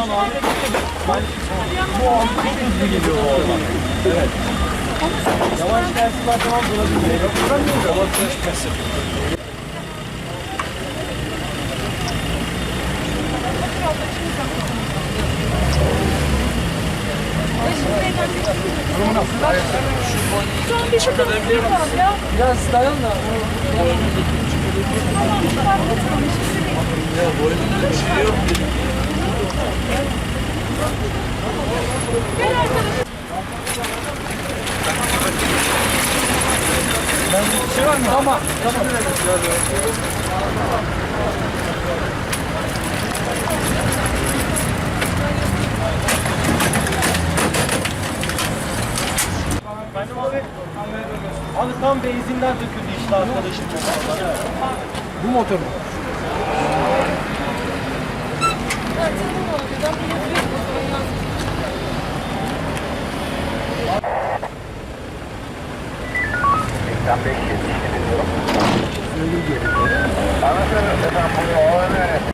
Oradan abi. Bu an çok hızlı geliyor bu oradan. Evet. Yavaş dersi ben tamam durabilirim. Duramıyoruz. Yavaş geçmesi. Şu an bir şey var. Biraz dayan da. Var mı? Tamam. Tamam. Benim abi, abi tam benzinden döküldü işte arkadaşım. Bu motor mu? Anlatırım efendim bunu.